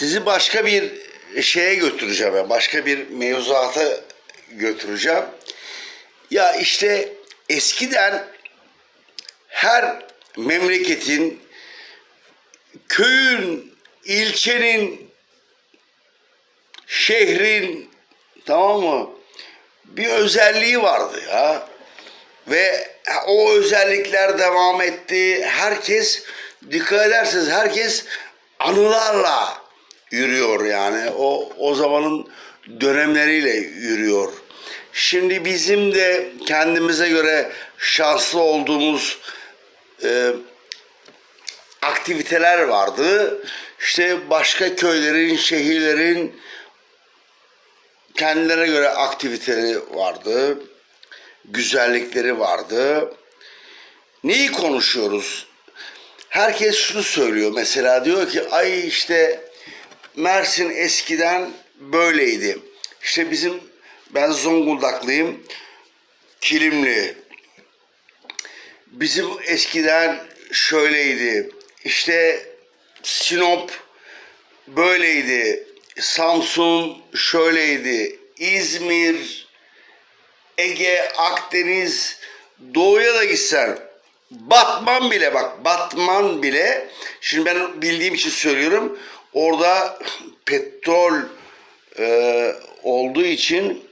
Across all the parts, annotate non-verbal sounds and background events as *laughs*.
Sizi başka bir şeye götüreceğim. ben, Başka bir mevzuata götüreceğim. Ya işte eskiden her memleketin, köyün, ilçenin, şehrin tamam mı? Bir özelliği vardı ya. Ve o özellikler devam etti. Herkes dikkat ederseniz herkes anılarla yürüyor yani. O o zamanın dönemleriyle yürüyor. Şimdi bizim de kendimize göre şanslı olduğumuz e, aktiviteler vardı. İşte başka köylerin, şehirlerin kendilerine göre aktiviteleri vardı. Güzellikleri vardı. Neyi konuşuyoruz? Herkes şunu söylüyor mesela diyor ki ay işte Mersin eskiden böyleydi. İşte bizim ben Zonguldaklıyım. Kilimli. Bizim eskiden şöyleydi. İşte Sinop böyleydi. Samsun şöyleydi. İzmir, Ege, Akdeniz, Doğu'ya da gitsen Batman bile bak Batman bile şimdi ben bildiğim için söylüyorum orada petrol e, olduğu için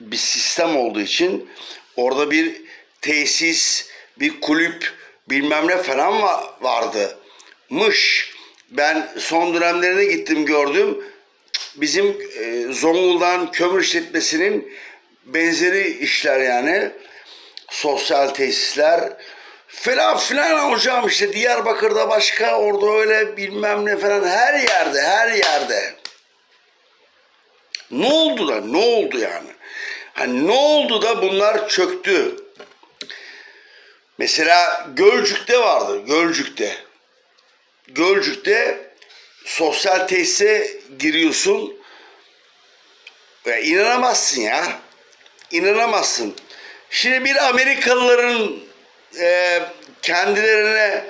bir sistem olduğu için orada bir tesis, bir kulüp bilmem ne falan va- vardı. Mış. Ben son dönemlerine gittim gördüm. Bizim e, Zonguldak'ın kömür işletmesinin benzeri işler yani. Sosyal tesisler falan filan hocam işte Diyarbakır'da başka orada öyle bilmem ne falan her yerde her yerde. Ne oldu da ne oldu yani? Hani ne oldu da bunlar çöktü? Mesela Gölcük'te vardı Gölcük'te. Gölcük'te sosyal tesise giriyorsun. Ya inanamazsın ya. İnanamazsın. Şimdi bir Amerikalıların e, kendilerine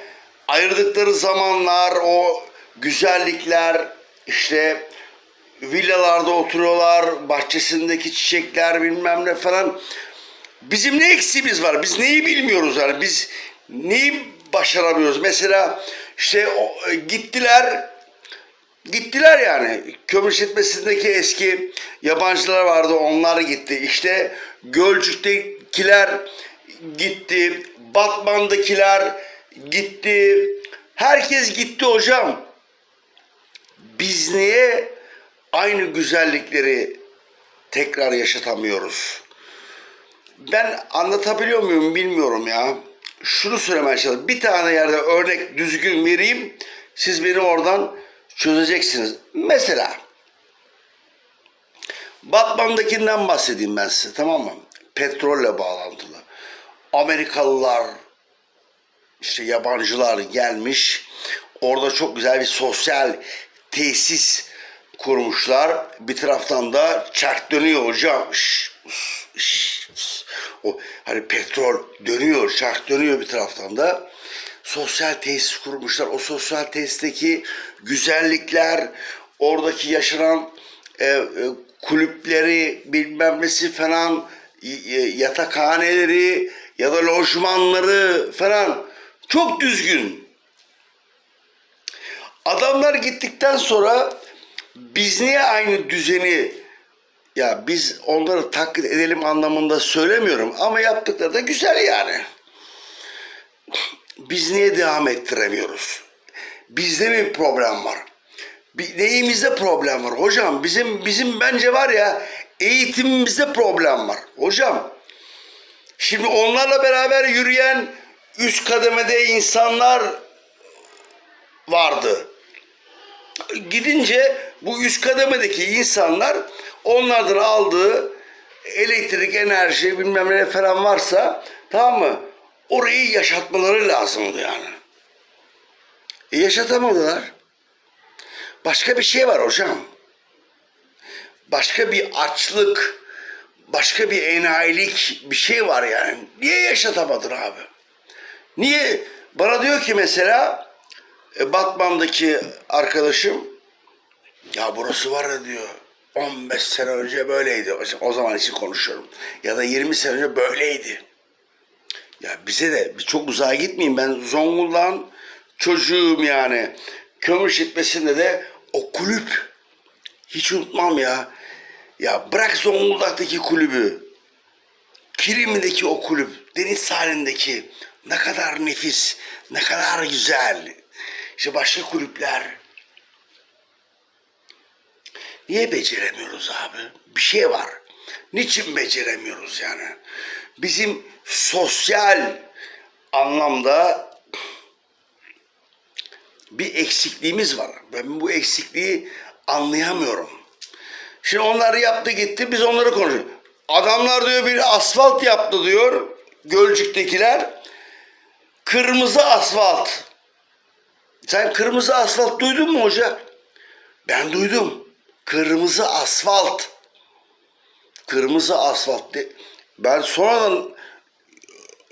ayırdıkları zamanlar, o güzellikler, işte villalarda oturuyorlar, bahçesindeki çiçekler bilmem ne falan. Bizim ne eksiğimiz var? Biz neyi bilmiyoruz yani? Biz neyi başaramıyoruz? Mesela işte o, e, gittiler gittiler yani. Kömür işletmesindeki eski yabancılar vardı. Onlar gitti. İşte Gölcük'tekiler gitti. Batman'dakiler gitti. Herkes gitti hocam. Biz niye aynı güzellikleri tekrar yaşatamıyoruz? Ben anlatabiliyor muyum bilmiyorum ya. Şunu söylemeye çalışıyorum. Bir tane yerde örnek düzgün vereyim. Siz beni oradan çözeceksiniz. Mesela Batman'dakinden bahsedeyim ben size tamam mı? Petrolle bağlantılı. Amerikalılar işte yabancılar gelmiş. Orada çok güzel bir sosyal tesis kurmuşlar. Bir taraftan da çark dönüyor hocam. O hani petrol dönüyor, çark dönüyor bir taraftan da. Sosyal tesis kurmuşlar. O sosyal tesisteki güzellikler, oradaki yaşanan e, e, kulüpleri, bilmem nesi falan, y- yatakhaneleri ya da lojmanları falan çok düzgün. Adamlar gittikten sonra biz niye aynı düzeni ya biz onları taklit edelim anlamında söylemiyorum ama yaptıkları da güzel yani. Biz niye devam ettiremiyoruz? Bizde mi problem var? Neyimizde problem var? Hocam bizim bizim bence var ya eğitimimizde problem var. Hocam şimdi onlarla beraber yürüyen üst kademede insanlar vardı gidince bu üst kademedeki insanlar onlardan aldığı elektrik, enerji bilmem ne falan varsa tamam mı? Orayı yaşatmaları lazımdı yani. E yaşatamadılar. Başka bir şey var hocam. Başka bir açlık, başka bir enayilik bir şey var yani. Niye yaşatamadın abi? Niye? Bana diyor ki mesela e, Batman'daki arkadaşım Ya burası var ya diyor. 15 sene önce böyleydi. O zaman için konuşuyorum. Ya da 20 sene önce böyleydi. Ya bize de çok uzağa gitmeyin. Ben Zonguldak'ın çocuğum yani. Kömür işletmesinde de o kulüp. Hiç unutmam ya. Ya bırak Zonguldak'taki kulübü. Kilimli'deki o kulüp. Deniz sahilindeki. Ne kadar nefis. Ne kadar güzel. İşte başka kulüpler. Niye beceremiyoruz abi? Bir şey var. Niçin beceremiyoruz yani? Bizim sosyal anlamda bir eksikliğimiz var. Ben bu eksikliği anlayamıyorum. Şimdi onlar yaptı gitti biz onları konuşuyoruz. Adamlar diyor bir asfalt yaptı diyor. Gölcük'tekiler. Kırmızı asfalt. Sen kırmızı asfalt duydun mu hoca? Ben duydum. Kırmızı asfalt. Kırmızı asfalt. de- Ben sonradan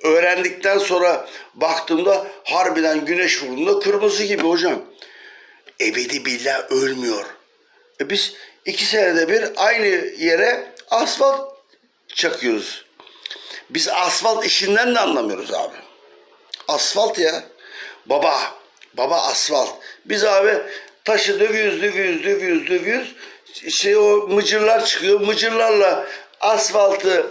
öğrendikten sonra baktığımda harbiden güneş vurduğunda kırmızı gibi hocam. Ebedi billah ölmüyor. E biz iki senede bir aynı yere asfalt çakıyoruz. Biz asfalt işinden de anlamıyoruz abi. Asfalt ya. Baba. Baba asfalt. Biz abi taşı dövüyoruz, dövüyoruz, dövüyoruz, dövüyoruz. Şey o mıcırlar çıkıyor. Mıcırlarla asfaltı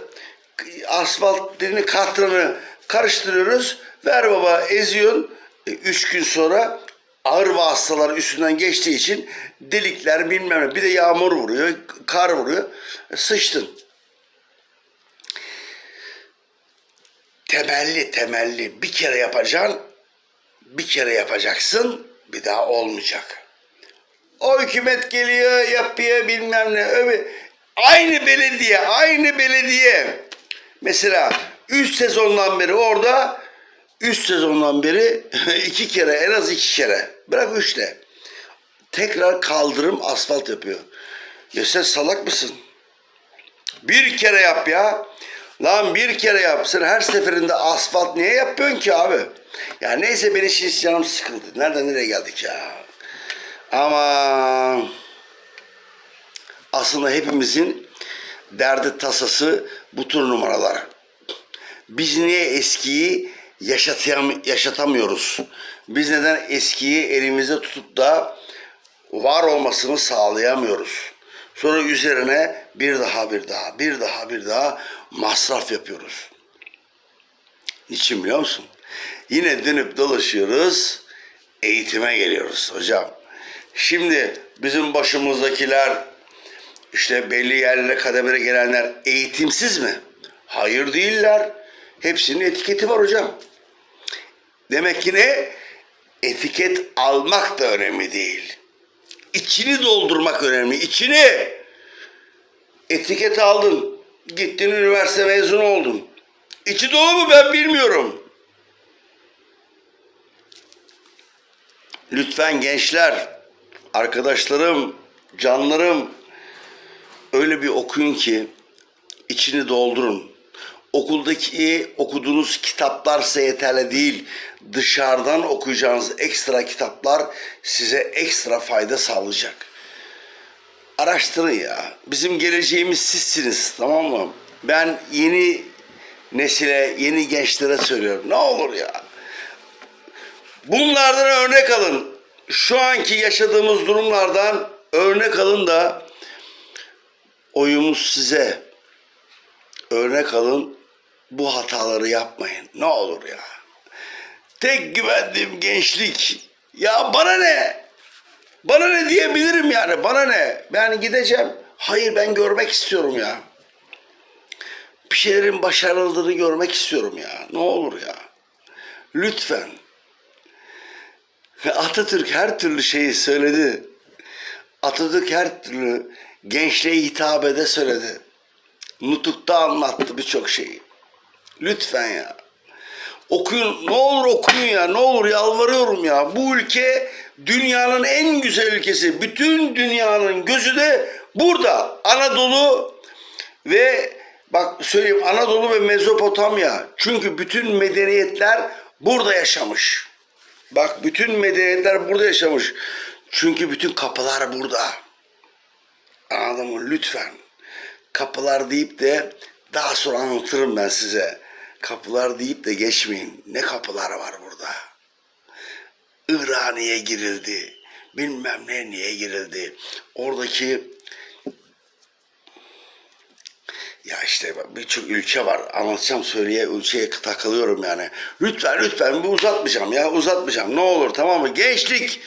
asfalt dediğini katranı karıştırıyoruz. Ver baba eziyorsun. E, üç gün sonra ağır vasıtalar üstünden geçtiği için delikler bilmem ne. Bir de yağmur vuruyor, kar vuruyor. Sıçtın. Temelli temelli bir kere yapacaksın bir kere yapacaksın bir daha olmayacak. O hükümet geliyor yapıyor bilmem ne. Öbür, aynı belediye aynı belediye. Mesela 3 sezondan beri orada 3 sezondan beri *laughs* iki kere en az iki kere bırak üç de tekrar kaldırım asfalt yapıyor. Ya sen salak mısın? Bir kere yap ya. Lan bir kere yap. Sen her seferinde asfalt niye yapıyorsun ki abi? Ya neyse benim şimdi canım sıkıldı. Nereden nereye geldik ya? Ama aslında hepimizin derdi tasası bu tür numaralar. Biz niye eskiyi yaşatayam yaşatamıyoruz? Biz neden eskiyi elimizde tutup da var olmasını sağlayamıyoruz? Sonra üzerine bir daha bir daha bir daha bir daha masraf yapıyoruz. Niçin biliyor musun? Yine dönüp dolaşıyoruz, eğitime geliyoruz hocam. Şimdi bizim başımızdakiler, işte belli yerlere kademere gelenler eğitimsiz mi? Hayır değiller. Hepsinin etiketi var hocam. Demek ki ne? Etiket almak da önemli değil. İçini doldurmak önemli. İçini. Etiket aldın. Gittin üniversite mezunu oldun. İçi dolu mu ben bilmiyorum. Lütfen gençler, arkadaşlarım, canlarım öyle bir okuyun ki içini doldurun. Okuldaki okuduğunuz kitaplarsa yeterli değil. Dışarıdan okuyacağınız ekstra kitaplar size ekstra fayda sağlayacak. Araştırın ya. Bizim geleceğimiz sizsiniz tamam mı? Ben yeni nesile, yeni gençlere söylüyorum. Ne olur ya. Bunlardan örnek alın. Şu anki yaşadığımız durumlardan örnek alın da oyumuz size. Örnek alın. Bu hataları yapmayın. Ne olur ya. Tek güvendiğim gençlik. Ya bana ne? Bana ne diyebilirim yani? Bana ne? Ben gideceğim. Hayır ben görmek istiyorum ya. Bir şeylerin başarıldığını görmek istiyorum ya. Ne olur ya. Lütfen. Atatürk her türlü şeyi söyledi. Atatürk her türlü gençliğe hitap ede söyledi. Nutuk'ta anlattı birçok şeyi. Lütfen ya. Okuyun, ne olur okuyun ya, ne olur yalvarıyorum ya. Bu ülke dünyanın en güzel ülkesi. Bütün dünyanın gözü de burada. Anadolu ve bak söyleyeyim Anadolu ve Mezopotamya. Çünkü bütün medeniyetler burada yaşamış. Bak bütün medeniyetler burada yaşamış. Çünkü bütün kapılar burada. Anladın mı? Lütfen. Kapılar deyip de daha sonra anlatırım ben size. Kapılar deyip de geçmeyin. Ne kapılar var burada? Irak'a niye girildi? Bilmem ne niye girildi? Oradaki ya işte birçok ülke var. Anlatacağım söyleye ülkeye takılıyorum yani. Lütfen lütfen bu uzatmayacağım ya uzatmayacağım. Ne olur tamam mı? Gençlik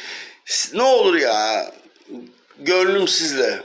ne olur ya. Gönlüm sizle.